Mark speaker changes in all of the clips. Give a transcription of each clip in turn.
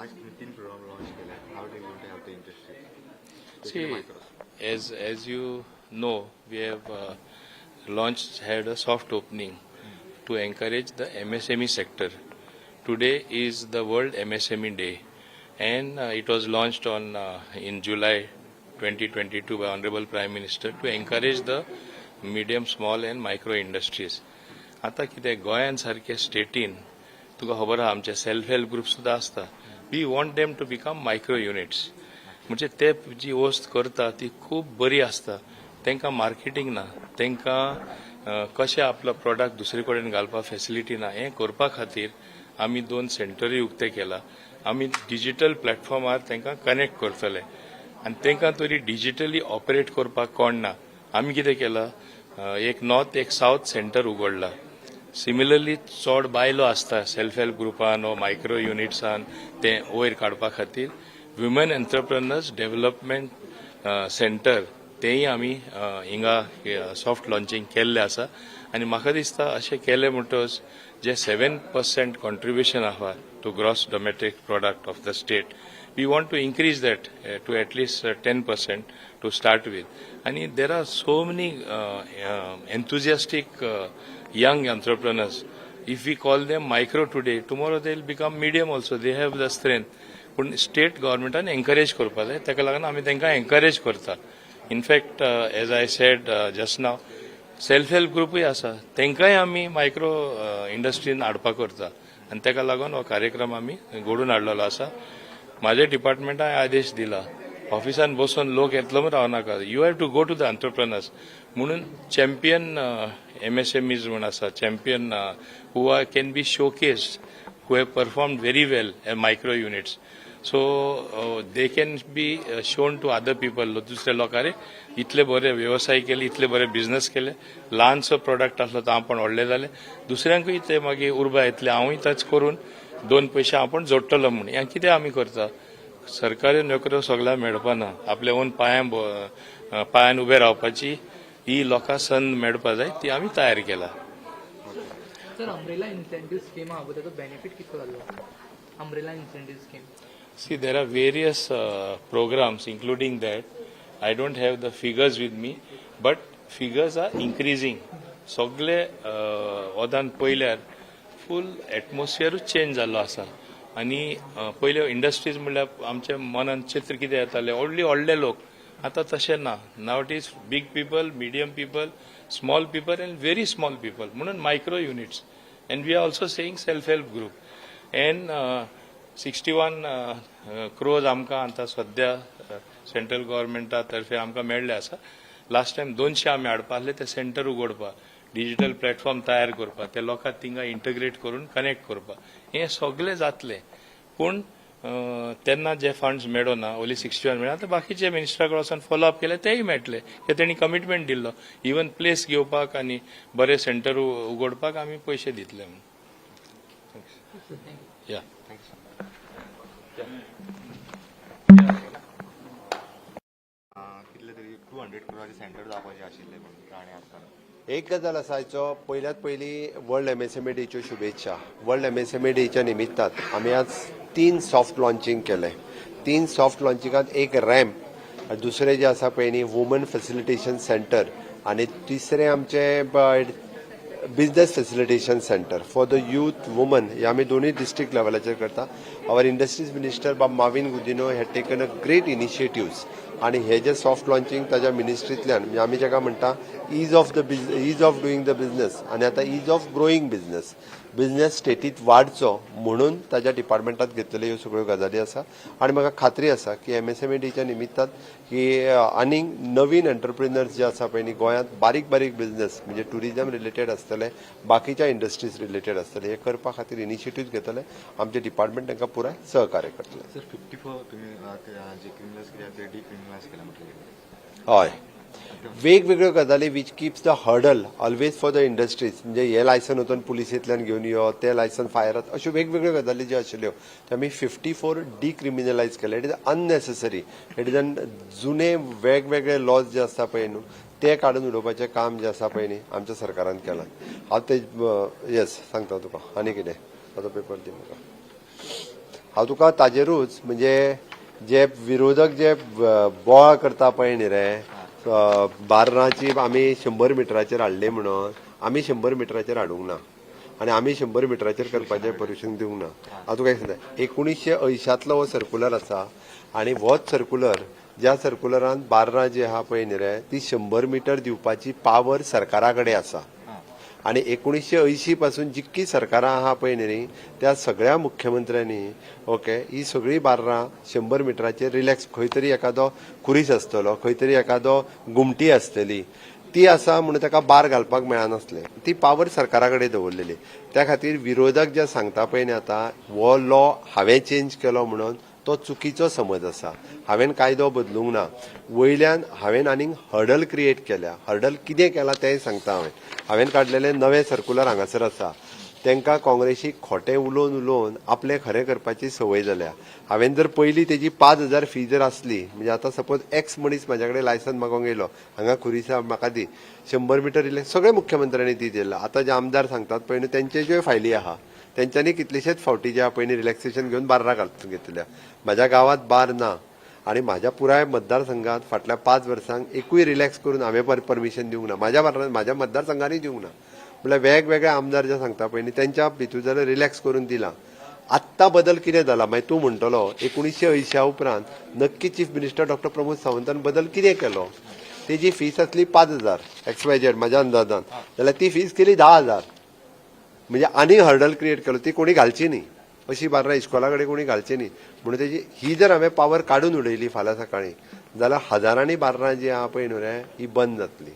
Speaker 1: आज तुम्ही तीन प्रोग्राम लॉन्च केले how do you want have the industry
Speaker 2: See, as as you know, we have uh, launched had a soft opening to encourage the MSME sector. Today is the World MSME Day, and uh, it was launched on uh, in July 2022 by Honorable Prime Minister to encourage the medium, small, and micro industries. आता कितें गोंयान सारख्या स्टेटीन तुका खबर आहा आमचे self help group सुद्दां आसता we want them to become micro units म्हणजे ते जी वस्त करता ती खूब बरी आसता तांकां मार्केटींग ना तांकां कशें आपलो प्रोडक्ट दुसरे कडेन घालपाक फेसिलिटी ना हें करपा खातीर आमी दोन सेंटरूय उक्ते केला. आमी डिजिटल प्लॅटफॉर्मार तांकां कनेक्ट करतले. आनी तांकां तरी डिजिटली ऑपरेट करपाक कोण ना आमी कितें केलां? एक नॉर्थ एक सावथ सेंटर उगडला सिमिलरली चड बायलो आसता सेल्फ हेल्प ग्रुपान वा मायक्रो युनिट्सान ते वयर काडपा खातीर. वुमन एंटरप्रेनर्स डेव्हलपमेंट सेंटर तेंय आमी हिंगा सॉफ्ट लॉन्चिंग केल्ले आसा. आनी म्हाका दिसता अशें केलें म्हणटच जे सेवन पर्सेंट कॉन्ट्रिब्युशन आहा to gross domestic product of the state we want to increase that uh, to at least uh, 10% to start with. And there are so many uh, uh, enthusiastic uh, young entrepreneurs. If we call them micro today, tomorrow they will become medium also. They have the strength. पूण state गव्हर्मेंटान encourage करपाक जाय ताका लागून आमी तांकां encourage करता in fact as I said just now self help ग्रुपूय आसा तांकांय आमी मायक्रो इंडस्ट्रीन हाडपाक करता आनी ताका लागून हो कार्यक्रम आमी घडून हाडलेलो आसा माझ्या डिपार्टमेंटान आदेश दिला. ऑफिसान बसून लोक येतलो म्हूण रावनाका you have to go to the entrepreneurs म्हणून champion M S M is म्हूण आसा champion who are can be showcased who have performed very well micro units so they can be can to uh, shown दुसऱ्या लोकांनी. इतले बरे व्यवसाय केले इतले बरे बिझनेस केले. ल्हानसो प्रोडक्ट असलो तर आपण व्हडले जाले दुसऱ्यांकूय ते मागीर उर्बा येतले. हांवूय तच करून दोन पयशे आपण जोडटलो म्हूण हें कितें आमी करता. सरकारी नोकऱ्यो सगळ्यांक मेळपाना. आपल्या ओन पांयां पांयान उबे रावपाची ही लोकां संद मेळपा जाय ती आमी तयार केला.
Speaker 3: हा
Speaker 2: See, there are various uh, programs, including that. I don't have the figures with me, but figures are increasing. सगळे ओदान पयल्यार फूल एटमॉस्फियरूच चेंज जाल्लो आसा आनी पयल्यो इंडस्ट्रीज म्हणल्यार आमच्या मनांत चित्र कितें येतालें व्हडली व्हडले लोक. आतां तशें ना. Now is big people medium people small people and very small people म्हणून micro units and we are also saying self help group and sixty one crores आमकां आतां सद्या सेंट्रल गव्हर्मेंटा तर्फे आमकां मेळ्ळे आसा लास्ट टायम दोनशे आमी हाडपा आसले ते सेंटर उगडपा डिजिटल प्लॅटफॉर्म तयार करपा ते लोकांक थिंगा इंटग्रेट करून कनेक्ट करपा. हें सगळें जातलें. पूण तेन्ना जे फंड्स मेळो ना ओली सिक्स्टी वन मेळ्ळा आतां बाकीचे मिनिस्टरा कडे वचून फॉलो अप केले तेय मेळटले ते तेणी कमिटमेंट दिल्लो. इवन प्लेस घेवपाक आनी बरे सेंटर उगडपाक आमी पयशे दितले म्हणून. या
Speaker 1: कितले तरी टू हंड्रेड क्रोराचे सेंटर जावपाचे आशिल्ले म्हणून राणे आसतना
Speaker 4: एक गजाल आसायचो पयल्यात पयलीं वर्ल्ड एमएसएमए डेच्यो शुभेच्छा. वर्ल्ड एमएसएमए डेच्या निमित्तान आमी आज तीन सॉफ्ट लॉन्चिंग केले तीन सॉफ्ट लॉन्चिंगात एक रॅम्प दुसरे जे आसा पळय न्ही वुमन फेसिलिटेशन सेंटर आनी तिसरे आमचे business facilitation centre for the youth women हे आमी दोनूय डिस्ट्रिक्ट लेवलाचेर करता. आवर इंडस्ट्रीज मिनिस्टर बाब माविन गुदिनो हे टेकन अ ग्रेट इनिशिएटिव्स आणि हे जे सॉफ्ट लॉन्चिंग ताज्या मिनिस्ट्रींतल्यान म्हणजे आमी जेका म्हणटा ease of the ease of doing the business आणि आता ease of growing business business स्टेटीत वाडचो म्हणून ताज्या डिपार्टमेंटात घेतलेल्यो ह्यो सगळ्यो गजाली आसा आणि म्हाका खात्री आसा की एमएसएमई डेच्या निमित्तान की आनीक नवीन एंटरप्रिनर्स जे आसा पळय न्ही गोंयांत बारीक बारीक बिझनेस म्हणजे टुरिजम रिलेटेड आसतले बाकीच्या इंडस्ट्रीज रिलेटेड आसतले हे करपा खातीर इनिशिएटीव्ह घेतले. आमचे डिपार्टमेंट तांकां पुराय सहकार्य करतले. हय. वेगवेगळ्यो गजाली which keeps the hurdle always for the industries म्हणजे हे लायसन वचून पुलिसेंतल्यान घेवन यो ते लायसन फायरात अश्यो वेगवेगळ्यो गजाली ज्यो आशिल्ल्यो त्यो आमी फिफ्टी फोर डिक्रिमिनलायज केले. It is unnecessary it is अन जुने वेगवेगळे लॉज जे आसता पळय न्हू ते काडून उडोवपाचें काम जे आसा पळय न्ही आमच्या सरकारान केलां. हांव ते येस सांगता तुका. आनी कितें? ताजो पेपर दी म्हाका हांव तुका ताजेरूच म्हणजे जे विरोधक जे बोळा बोवाळ करता पळय न्ही रे बार्राची आमी शंबर मिटराचेर हाडले म्हणून आमी शंबर मिटराचेर हाडूंक ना. आनी आमी शंबर मिटराचेर करपाचें परमिशन दिवंक ना. हांव तुका सांगता एकुणीशे अंयशांतलो हो सर्कुलर आसा आनी होच सर्कुलर ज्या सर्कुलरान बार्रां जी आहा पळय न्ही रे ती शंबर मिटर दिवपाची पावर सरकारा कडेन आसा. आणि एकोणीसशे ऐंशी पासून जितकी सरकारां आहा पळय न्ही त्या सगळ्या मुख्यमंत्र्यांनी ओके ही सगळी बार्रां शंबर मिटराचेर रिलॅक्स खंय तरी एखादो खुरीस आसतलो खंय तरी एखादो गुमटी आसतली ती आसा म्हणून ताका बार घालपाक मेळनासलें. ती पावर सरकारा कडेन दवरलेली. त्या खातीर विरोधक जे सांगता पळय न्ही आतां हो लॉ हांवें चेंज केलो म्हणून तो चुकीचो समज आसा. हांवें कायदो बदलूंक ना. वयल्यान हांवें आनीक हर्डल क्रिएट केल्या. हर्डल कितें केलां तेंय सांगता हांवें हांवें काडलेलें नवें सर्कुलर हांगासर आसा. तांकां काँग्रेसीक खोटें उलोवन उलोवन आपलें खरें करपाची संवय जाल्या. हांवें जर पयलीं तेजी पांच हजार फी जर आसली म्हणजे आतां सपोज एक्स मनीस म्हाज्या कडेन लायसन मागोंक येयलो हांगा खुरिसा म्हाका दी. शंबर मिटर इले सगळे मुख्यमंत्र्यांनी ती दिला आतां जे आमदार सांगतात पळय न्हू तेंचे ज्यो फायली आहा. तेंच्यांनी कितलेशेच फावटी ज्या पयलीं रिलॅक्सेशन घेवन बार्रां घालून घेतल्या. म्हज्या गांवांत बार ना. आणि माझ्या पुराय मतदारसंघात फाटल्या पाच वर्सांक एकूय रिलॅक्स करून हांवें पर परमिशन दिवंक ना. म्हाज्या बार्रां म्हाज्या मतदारसंघांनी दिवंक ना. म्हळ्यार वेगवेगळे आमदार जे सांगता पळय न्ही तेंच्या भितूर जाल्यार रिलॅक्स करून दिलां. आत्ता बदल कितें जाला मागीर तूं म्हणटलो एकुणीशे अंयश्या उपरांत नक्की चीफ मिनिस्टर डॉक्टर प्रमोद सावंतान बदल कितें केलो? तेजी फीस आसली पांच हजार. एक्स वाय झेड म्हाज्या अंदाजान जाल्यार ती फीस केली धा हजार. म्हणजे आनी हर्डल क्रिएट केलो ती कोणी घालची न्ही. अशी बार्रां इस्कॉलाकडे कोणी घालची न्ही. म्हणून तेजी ही जर हांवें पावर काडून उडयली फाल्यां सकाळीं जाल्यार हजारांनी बार्रां जी आहा पळय न्हू रे ही बंद जातली.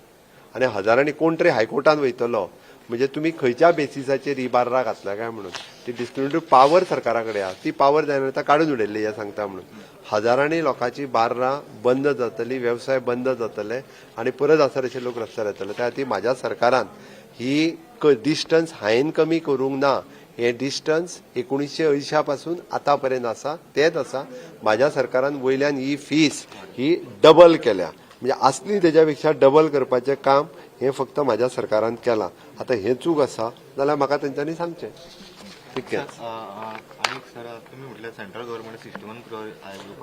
Speaker 4: आनी हजारांनी कोण तरी हायकोर्टान वयतलो म्हणजे तुमी खंयच्या बेसिसाचेर ही बार्रां घातल्या काय म्हणून? ती डिस्क्रिमिनेटरी पावर सरकारा कडेन आहा. ती पावर जायना आतां काडून उडयल्ली हे सांगता म्हणून. हजारांनी लोकांची बार्रां बंद जातली वेवसाय बंद जातले आनी परत आसतलेशे लोक रस्त्यार येतले. त्या खातीर म्हाज्या सरकारान ही डिस्टन्स हायेन कमी करूंक ना हे डिस्टन्स एकुणीशे अंयश्या पासून आतां पर्यंत आसा तेच आसा म्हाज्या सरकारान वयल्यान ही फीस ही डबल केल्या. म्हणजे असली तेज्या पेक्षा डबल करपाचें काम हें फक्त म्हाज्या सरकारान केलां. आतां हें चूक आसा जाल्यार म्हाका तेंच्यांनी सांगचें.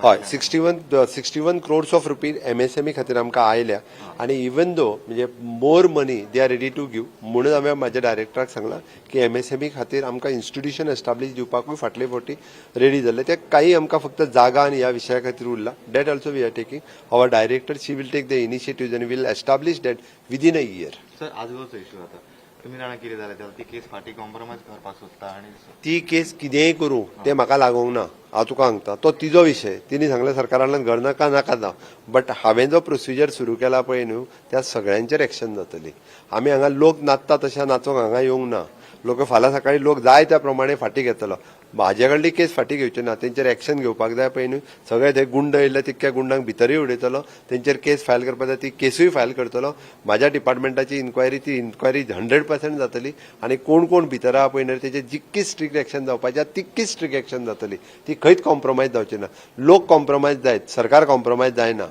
Speaker 4: हय sixty one sixty one crores of rupees MSME E खातीर आमकां आयल्या. आनी इवन दो म्हणजे more money they are ready to give म्हणून हांवें म्हाज्या डायरेक्टराक सांगलां की एमएसएमई E खातीर आमकां इन्स्टिट्यूशन एस्टाब्लीश दिवपाकूय फाटले फावटी रेडी जाल्ले. ते काही आमकां फक्त जागा आनी ह्या विशया खातीर उरला. That also we are taking our director she will take the initiative आनी will establish that within a year
Speaker 1: sir आजोबाचो issue आता. तुम्ही जाणा कितें जालें त्याला ती केस फाटी कॉम्प्रोमायज करपाक सोदता आणि
Speaker 4: ती केस कितेंय करूं तें म्हाका लागोंक ना. हांव तुका सांगता. तो तिजो विशय तिणी सांगलें सरकारांतल्यान घर नाका नाका ना बट हांवें जो प्रोसिजर सुरू केला पळय न्हू त्या सगळ्यांचेर एक्शन जातली. आमी हांगा लोक नाचता तशें नाचोंक हांगा येवंक ना. लोक फाल्यां सकाळीं लोक जाय त्या प्रमाणे फाटी घेतलो. म्हाजे कडली केस फाटी घेवची ना तेंचेर एक्शन घेवपाक जाय पळय न्हू सगळे ते गुंड येयले तितक्या गुंडांक भितरूय उडयतलो. तेंचेर केस फायल करपाक जाय ती केसूय फायल करतलो. म्हाज्या डिपार्टमेंटाची इन्क्वायरी ती इन्क्वायरी हंड्रेड पर्सेंट जातली. आनी कोण कोण भितर आहा पळय न्हू तेचेर जितकी स्ट्रिक्ट एक्शन जावपाची आहा तितकी स्ट्रिक्ट एक्शन जातली. ती खंयच कॉम्प्रोमायज जावची ना. लोक कॉम्प्रोमायज जायत सरकार कॉम्प्रोमायज जायना.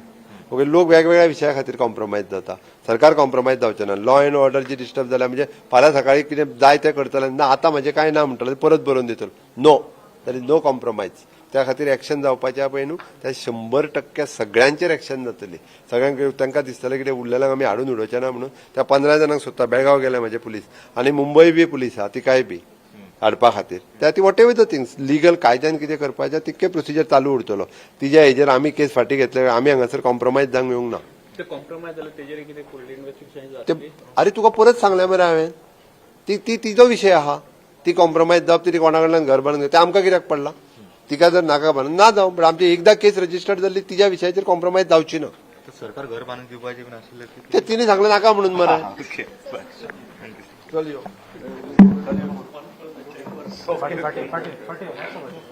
Speaker 4: ओके लोक वेगवेगळ्या विशया खातीर कॉम्प्रोमायज जाता. सरकार कॉम्प्रोमायज जावचें ना. लॉ अँड ऑर्डर जी डिस्टर्ब जाल्या म्हणजे फाल्यां सकाळीं कितें जाय तें करतले ना आतां म्हजें कांय ना म्हणटलें परत बरोवन दितलो. No that is no compromise त्या खातीर एक्शन जावपाचें पळय न्हू त्या शंबर टक्के सगळ्यांचेर एक्शन जातली. सगळ्यांक तांकां दिसतलें कितें उरलेल्यांक आमी हाडून उडोवचें ना म्हणून. त्या पंदरा जाणांक सोदता बेळगांव गेले म्हजे पुलीस. आनी मुंबय बी पुलीस आहा तिकाय बी. हाडपा खातीर. त्या ती whatever the things legal कायद्यान कितें करपाचें तितके प्रोसिजर चालू उरतलो. तिच्या हेजेर आमी केस फाटी घेतले आमी हांगासर कॉम्प्रोमायज जावंक येवंक ना.
Speaker 5: ते जातली?
Speaker 4: अरे तुका परत सांगलें मरे हांवें. ती ती तिजो विशय आहा. ती कॉम्प्रोमायज जावप ती कोणा कडल्यान घर बांदून ते आमकां कित्याक पडला? तिका जर नाका बांदून ना जावं पण आमची एकदा केस रजिस्टर्ड जाल्ली तिच्या विशयाचेर कॉम्प्रोमायज जावची ना.
Speaker 1: तर सरकार घर बांधून दिवपाचे पण आसले
Speaker 4: ते तिने सांगलें नाका म्हणून मरे. चल यो.
Speaker 3: फाटी फाटी फाटी फाटी